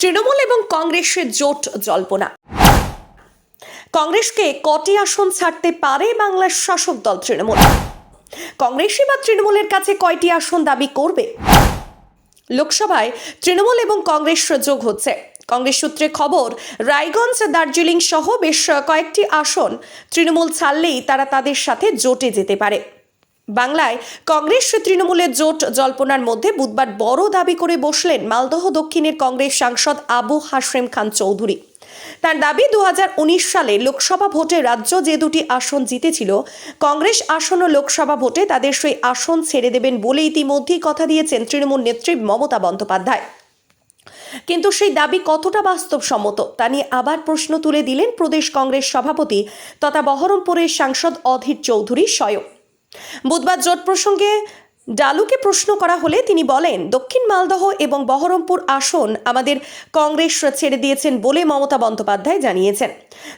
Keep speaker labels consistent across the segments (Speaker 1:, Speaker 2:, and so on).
Speaker 1: তৃণমূল এবং কংগ্রেসের জোট জল্পনা। কংগ্রেসকে কটি আসন ছাড়তে পারে বাংলার শাসক দল তৃণমূল? কংগ্রেসই বা তৃণমূলের কাছে কয়টি আসন দাবি করবে? লোকসভায় তৃণমূল এবং কংগ্রেস যোগ হচ্ছে। কংগ্রেস সূত্রে খবর, রায়গঞ্জ, দার্জিলিং সহ বেশ কয়েকটি আসন তৃণমূল ছাড়লেই তারা তাদের সাথে জোটে যেতে পারে। বাংলায় কংগ্রেস তৃণমূলের জোট জল্পনার মধ্যে বুধবার বড় দাবি করে বসলেন মালদহ দক্ষিণের কংগ্রেস সাংসদ আবু হাসেম খান চৌধুরী। তার দাবি দু হাজার উনিশ সালে লোকসভা ভোটে রাজ্য যে দুটি আসন জিতেছিল, কংগ্রেস আসন ও লোকসভা ভোটে তাদের সেই আসন ছেড়ে দেবেন বলে ইতিমধ্যেই কথা দিয়েছেন তৃণমূল নেত্রী মমতা বন্দ্যোপাধ্যায়। কিন্তু সেই দাবি কতটা বাস্তবসম্মত তা নিয়ে আবার প্রশ্ন তুলে দিলেন প্রদেশ কংগ্রেস সভাপতি তথা বহরমপুরের সাংসদ অধীর চৌধুরী স্বয়ং। বুধবার জোট প্রসঙ্গে ডালুকে প্রশ্ন করা হলে তিনি বলেন, দক্ষিণ মালদহ এবং বহরমপুর আসন আমাদের কংগ্রেস ছেড়ে দিয়েছেন বলে মমতা বন্দ্যোপাধ্যায় জানিয়েছেন।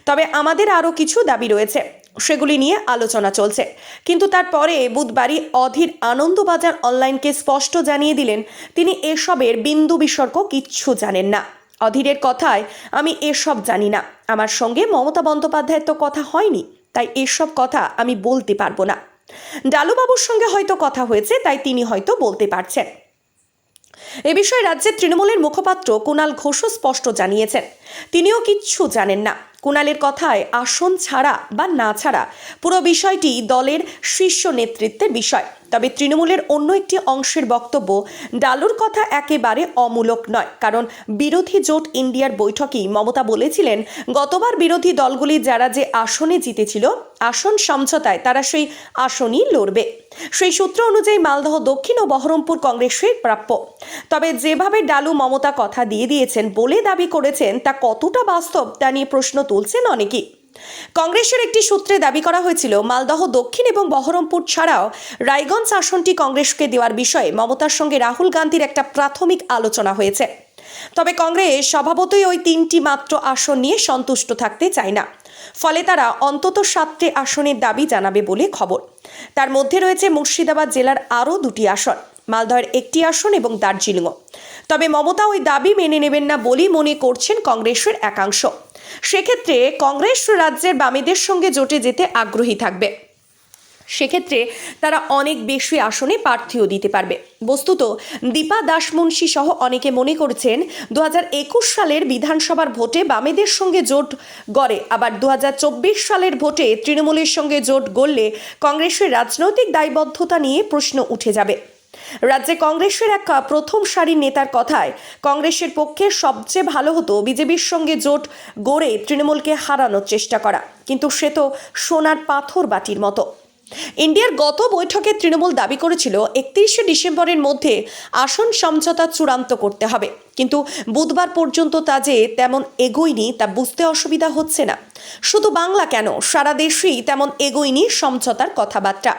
Speaker 1: তবে আমাদের আরও কিছু দাবি রয়েছে, সেগুলি নিয়ে আলোচনা চলছে। কিন্তু তারপরে বুধবারই অধীর আনন্দবাজার অনলাইনকে স্পষ্ট জানিয়ে দিলেন, তিনি এসবের বিন্দু বিসর্গ কিচ্ছু জানেন না। অধীরের কথায়, আমি এসব জানি না। আমার সঙ্গে মমতা বন্দ্যোপাধ্যায়ের তো কথা হয়নি, তাই এসব কথা আমি বলতে পারব না। ডালুবাবুর সঙ্গে হয়তো কথা হয়েছে, তাই তিনি হয়তো বলতে পারছেন। এ বিষয়ে রাজ্যের তৃণমূলের মুখপাত্র কুণাল ঘোষও স্পষ্ট জানিয়েছেন। তিনিও কিচ্ছু জানেন না। কুণালের কথায় আসন ছাড়া বা না ছাড়া পুরো বিষয়টি দলের শীর্ষ নেতৃত্বের বিষয়। তবে তৃণমূলের অন্য একটি অংশের বক্তব্য, ডালুর কথা একেবারে অমূলক নয়। কারণ বিরোধী জোট ইন্ডিয়ার বৈঠকেই মমতা বলেছিলেন, গতবার বিরোধী দলগুলি যারা যে আসনে জিতেছিল, আসন সমঝোতায় তারা সেই আসনই লড়বে। সেই সূত্র অনুযায়ী মালদহ দক্ষিণ ও বহরমপুর কংগ্রেসের প্রাপ্য। তবে যেভাবে ডালু মমতা কথা দিয়ে দিয়েছেন বলে দাবি করেছেন, তা কতটা বাস্তব তা নিয়ে প্রশ্ন তুলছেন অনেকেই। কংগ্রেসের একটি সূত্রে দাবি করা হয়েছিল, মালদহ দক্ষিণ এবং বহরমপুর ছাড়াও রায়গঞ্জ আসনটি কংগ্রেসকে দেওয়ার বিষয়ে মমতার সঙ্গে রাহুল গান্ধীর একটা প্রাথমিক আলোচনা হয়েছে। তবে কংগ্রেস স্বভাবতই ওই তিনটি মাত্র আসন নিয়ে সন্তুষ্ট থাকতে চায় না। ফলে তারা অন্তত সাতটি আসনের দাবি জানাবে বলে খবর। তার মধ্যে রয়েছে মুর্শিদাবাদ জেলার আরও দুটি আসন, মালদহের একটি আসন এবং দার্জিলিংও। তবে মমতা ওই দাবি মেনে নেবেন না বলেই মনে করছেন কংগ্রেসের একাংশ। সেক্ষেত্রে কংগ্রেস রাজ্যের বামেদের সঙ্গে জোটে যেতে আগ্রহী থাকবে। সেক্ষেত্রে তারা অনেক বেশি আসনে প্রার্থীও দিতে পারবে। বস্তুত দীপা দাসমুন্সী সহ অনেকে মনে করছেন দু হাজার একুশ সালের বিধানসভার ভোটে বামেদের সঙ্গে জোট গড়ে, আবার দু হাজার চব্বিশ সালের ভোটে তৃণমূলের সঙ্গে জোট গড়লে কংগ্রেসের রাজনৈতিক দায়বদ্ধতা নিয়ে প্রশ্ন উঠে যাবে। রাজ্যে কংগ্রেসের এক প্রথম সারির নেতার কথায় কংগ্রেসের পক্ষে সবচেয়ে ভালো হতো বিজেপির সঙ্গে জোট গড়ে তৃণমূলকে হারানোর চেষ্টা করা। কিন্তু সে তো সোনার পাথর বাটির মতো। ইন্ডিয়ার গত বৈঠকে তৃণমূল দাবি করেছিল, একত্রিশে ডিসেম্বরের মধ্যে আসন সমঝোতা চূড়ান্ত করতে হবে। কিন্তু বুধবার পর্যন্ত তা যে তেমন এগোয়নি তা বুঝতে অসুবিধা হচ্ছে না। শুধু বাংলা কেন? সারা দেশেই তেমন এগোয়নি সমঝোতার কথাবার্তা।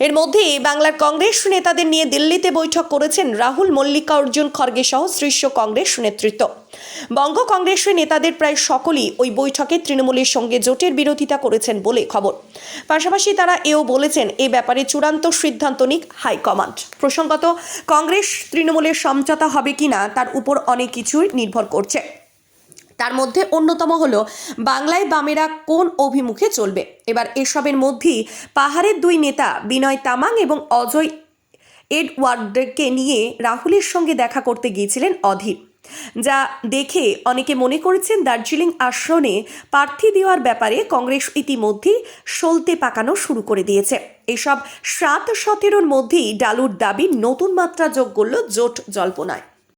Speaker 1: এর মধ্যে বাংলার কংগ্রেস নেতাদের নিয়ে দিল্লিতে বৈঠক করেছেন রাহুল মল্লিকার্জুন খড়গে সহ শীর্ষ কংগ্রেস নেতৃত্ব। বঙ্গ কংগ্রেসের নেতাদের প্রায় সকলেই ওই বৈঠকে তৃণমূলের সঙ্গে জোটের বিরোধিতা করেছেন বলে খবর। পাশাপাশি তারা এও বলেছেন, এ ব্যাপারে চূড়ান্ত সিদ্ধান্ত নিক হাইকমান্ড। প্রসঙ্গত, কংগ্রেস তৃণমূলের সমঝোতা হবে কিনা তার উপর অনেক কিছুই নির্ভর করছে। তার মধ্যে অন্যতম হলো, বাংলায় বামেরা কোন অভিমুখে চলবে? এবার এসবের মধ্যেই পাহাড়ের দুই নেতা বিনয় তামাং এবং অজয় এডওয়ার্ডকে নিয়ে রাহুলের সঙ্গে দেখা করতে গিয়েছিলেন অধীর, যা দেখে অনেকে মনে করেছেন দার্জিলিং আসনে প্রার্থী দেওয়ার ব্যাপারে কংগ্রেস ইতিমধ্যেই সলতে পাকানো শুরু করে দিয়েছে। এসব সাত সতেরোর মধ্যেই ডালুর দাবি নতুন মাত্রা যোগ করল জোট জল্পনায়।